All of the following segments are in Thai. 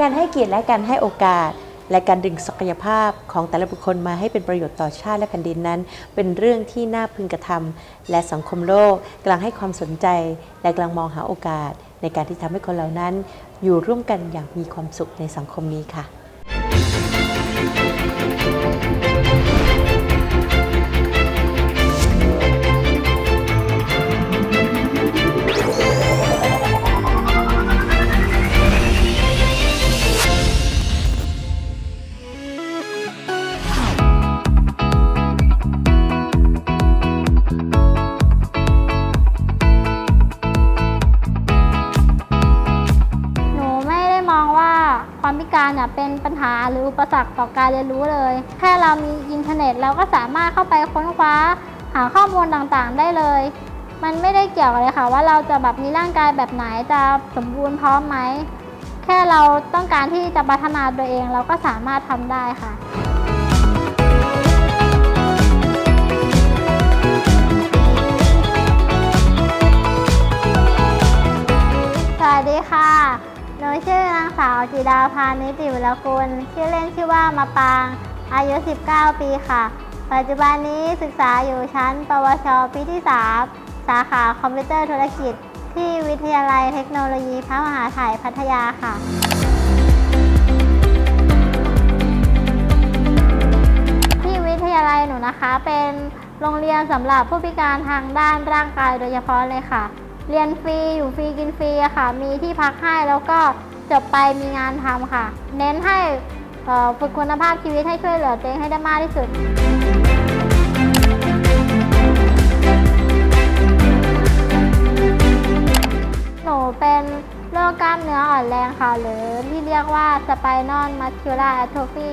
การให้เกียรติและการให้โอกาส และการดึงศักยภาพของแต่ละบุคคลมาให้เป็นประโยชน์ต่อชาติและแผ่นดินนั้น เป็นเรื่องที่น่าพึงกระทำและสังคมโลกกำลังให้ความสนใจ และกำลังมองหาโอกาส ในการที่ทำให้คนเหล่านั้น อยู่ร่วมกันอย่างมีความสุขในสังคมนี้ค่ะ ปสรรคต่อการเรียนรู้เลย แค่เรามีอินเทอร์เน็ตเราก็สามารถเข้าไปค้นคว้า หาข้อมูลต่างๆ ได้เลย มันไม่ได้เกี่ยวเลยค่ะ ว่าเราจะแบบมีร่างกายแบบไหนจะสมบูรณ์พร้อมไหม แค่เราต้องการที่จะพัฒนาตัวเองเราก็สามารถทำได้ค่ะสวัสดีค่ะ ชื่อนางสาวจิดาพานิติวิรกุลชื่อเล่นชื่อว่ามาปาง อายุ 19 ปีค่ะ ปัจจุบันนี้ศึกษาอยู่ชั้น ปวช ปีที่ 3 สาขาคอมพิวเตอร์ธุรกิจ ที่วิทยาลัยเทคโนโลยีพระมหาไทยพัทยาค่ะที่วิทยาลัยหนูนะคะเป็นโรงเรียนสำหรับผู้พิการทางด้านร่างกายโดยเฉพาะเลยค่ะ เรียนฟรีอยู่ฟรีกินฟรีค่ะ มีที่พักให้แล้วก็ จบไปมีงานทำค่ะ เน้นให้ฝึกคุณภาพชีวิตให้ช่วยเหลือตัวเองให้ได้มากที่สุดหนูเป็นโรคกล้ามเนื้ออ่อนแรงค่ะ หรือที่เรียกว่าสไปนอลมัสคิ l ล r แอ t โทฟี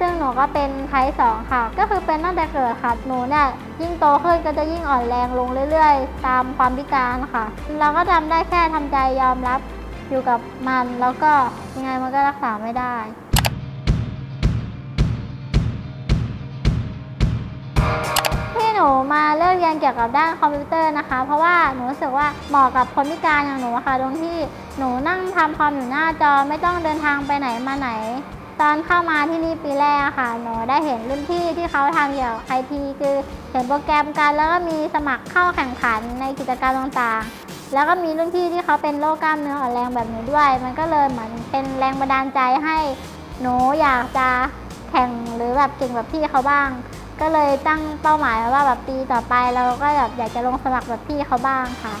ซึ่งหนูก็เป็นไทป์2ค่ะ ก็คือเป็นตั้งแต่เกิดค่ะ หนูเนี่ยยิ่งโตขึ้นก็จะยิ่งอ่อนแรงลงเรื่อย ๆ ตามความพิการค่ะ เราก็ทำได้แค่ทำใจยอมรับ อยู่กับมันแล้วก็ยังไงมันก็รักษาไม่ได้ ที่หนูมาเลือกเรียนเกี่ยวกับด้านคอมพิวเตอร์นะคะ เพราะว่าหนูรู้สึกว่าเหมาะกับคนพิการอย่างหนูอะค่ะตรงที่หนูนั่งทำคอมอยู่หน้าจอไม่ต้องเดินทางไปไหนมาไหน ตอนเข้ามาที่นี่ปีแรกอะค่ะ หนูได้เห็นรุ่นพี่ที่เขาทำเกี่ยวกับไอทีคือเห็นโปรแกรมกันแล้วก็มีสมัครเข้าแข่งขันในกิจกรรมต่างๆ แล้วก็มีรุ่นพี่ที่เขาเป็นโรคกล้ามเนื้ออ่อนแรงแบบหนูด้วย มันก็เลยเหมือนเป็นแรงบันดาลใจให้หนูอยากจะแข่งหรือแบบเก่งแบบพี่เขาบ้าง ก็เลยตั้งเป้าหมายไว้ว่าแบบปีต่อไปเราก็แบบอยากจะลงสมัครแบบพี่เขาบ้างค่ะ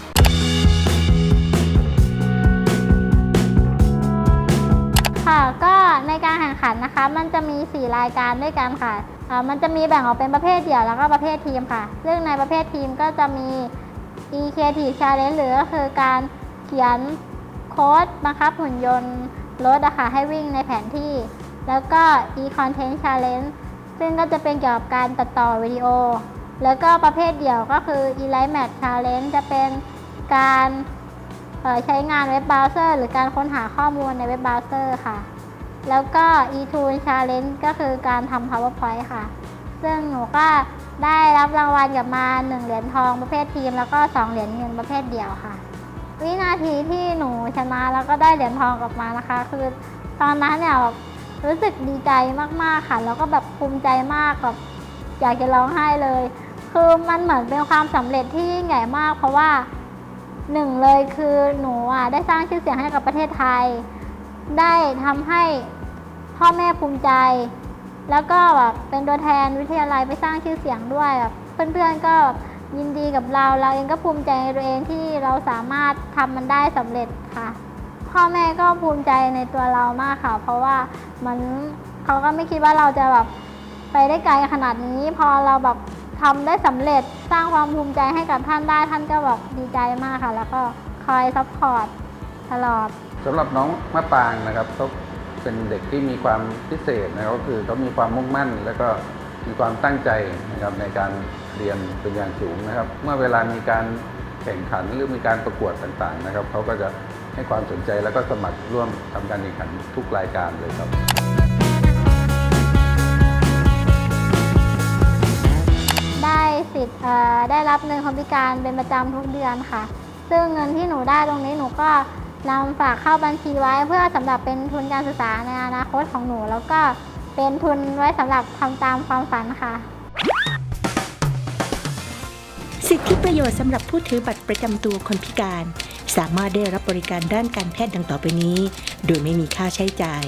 ค่ะก็ในการแข่งขันนะคะ มันจะมี 4 รายการด้วยกันค่ะมันจะมีแบ่งออกเป็นประเภทเดี่ยวแล้วก็ประเภททีมค่ะ ซึ่งในประเภททีมก็จะมี e creative challenge หรือก็คือการเขียนโค้ดบังคับหุ่นยนต์รถอะค่ะให้วิ่งในแผนที่ แล้วก็ e content challenge ซึ่งก็จะเป็นเกี่ยวกับการตัดต่อวิดีโอ แล้วก็ประเภทเดี่ยวก็คือ e light match challenge จะเป็นการใช้งานเว็บเบราว์เซอร์หรือการค้นหาข้อมูลในเว็บเบราว์เซอร์ค่ะ แล้วก็ e-tool challenge ก็คือการทำ powerpoint ค่ะ ซึ่งหนูก็ได้รับรางวัลกลับมา 1 เหรียญทองประเภททีม แล้วก็ 2 เหรียญเงินประเภทเดี่ยวค่ะ วินาทีที่หนูชนะแล้วก็ได้เหรียญทองกลับมานะคะ คือตอนนั้นเนี่ยแบบรู้สึกดีใจมากๆค่ะ แล้วก็แบบภูมิใจมากแบบอยากจะร้องไห้เลย คือมันเหมือนเป็นความสำเร็จที่ยิ่งใหญ่มาก เพราะว่าหนึ่งเลยคือหนูอะได้สร้างชื่อเสียงให้กับประเทศไทย ได้ทำให้พ่อแม่ภูมิใจ แล้วก็แบบเป็นตัวแทนวิทยาลัยไปสร้างชื่อเสียงด้วยแบบเพื่อนๆก็ยินดีกับเราเราเองก็ภูมิใจในตัวเองที่เราสามารถทำมันได้สำเร็จค่ะ พ่อแม่ก็ภูมิใจในตัวเรามากค่ะ เพราะว่ามันเขาก็ไม่คิดว่าเราจะแบบไปได้ไกลขนาดนี้ พอเราแบบทำได้สำเร็จสร้างความภูมิใจให้กับท่านได้ท่านก็แบบดีใจมากค่ะ แล้วก็คอยซัพพอร์ตตลอดสำหรับน้องมะปางนะครับ เป็นเด็กที่มีความพิเศษนะก็คือเขามีความมุ่งมั่น แล้วก็มีความตั้งใจนะครับในการเรียนเป็นอย่างสูงนะครับ เมื่อเวลามีการแข่งขันหรือมีการประกวดต่างๆนะครับเขาก็จะให้ความสนใจแล้วก็สมัครร่วมทำการแข่งขันทุกรายการเลยครับ ได้สิทธิ์ได้รับเงินคนพิการเป็นประจำทุกเดือนค่ะ ซึ่งเงินที่หนูได้ตรงนี้หนูก็ นำฝากเข้าบัญชีไว้เพื่อสำหรับเป็นทุนการศึกษาในอนาคตของหนู แล้วก็เป็นทุนไว้สำหรับทำตามความฝันค่ะ สิทธิประโยชน์สำหรับผู้ถือบัตรประจำตัวคนพิการ สามารถได้รับบริการด้านการแพทย์ดังต่อไปนี้ โดยไม่มีค่าใช้จ่าย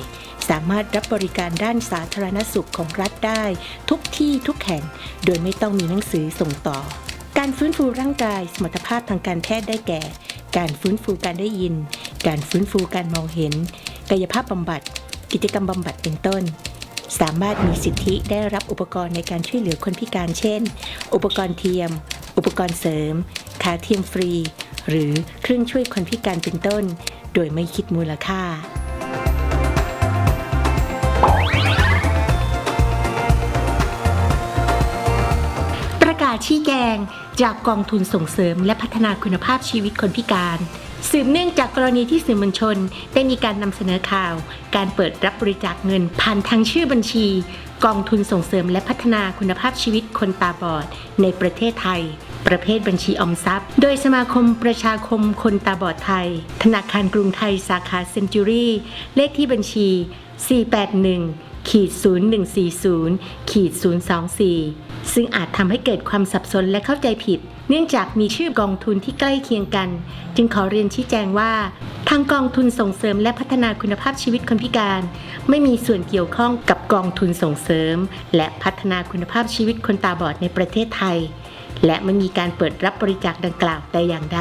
สามารถรับบริการด้านสาธารณสุขของรัฐได้ ทุกที่ทุกแห่ง โดยไม่ต้องมีหนังสือส่งต่อ การฟื้นฟูร่างกายสมรรถภาพทางการแพทย์ได้แก่ การฟื้นฟูการได้ยิน การฟื้นฟูการมองเห็น กายภาพบำบัด กิจกรรมบำบัดเป็นต้น สามารถมีสิทธิได้รับอุปกรณ์ในการช่วยเหลือคนพิการเช่น อุปกรณ์เทียม อุปกรณ์เสริม ขาเทียมฟรี หรือเครื่องช่วยคนพิการเป็นต้น โดยไม่คิดมูลค่าประกาศชี้แจงจากกองทุนส่งเสริมและพัฒนาคุณภาพชีวิตคนพิการ สืบเนื่องจากกรณีที่สื่อมวลชน ได้มีการนำเสนอข่าว การเปิดรับบริจาคเงินผ่านทางชื่อบัญชี กองทุนส่งเสริมและพัฒนาคุณภาพชีวิตคนตาบอด ในประเทศไทย ประเภทบัญชีออมทรัพย์ โดยสมาคมประชาคมคนตาบอดไทย ธนาคารกรุงไทยสาขาเซนจูรี่เลขที่บัญชี 481 ขีด0140ขีด024 ซึ่งอาจทำให้เกิดความสับสนและเข้าใจผิด เนื่องจากมีชื่อกองทุนที่ใกล้เคียงกัน จึงขอเรียนชี้แจงว่า ทางกองทุนส่งเสริมและพัฒนาคุณภาพชีวิตคนพิการ ไม่มีส่วนเกี่ยวข้องกับกองทุนส่งเสริม และพัฒนาคุณภาพชีวิตคนตาบอดในประเทศไทย และไม่มีการเปิดรับบริจาคดังกล่าวแต่อย่างใด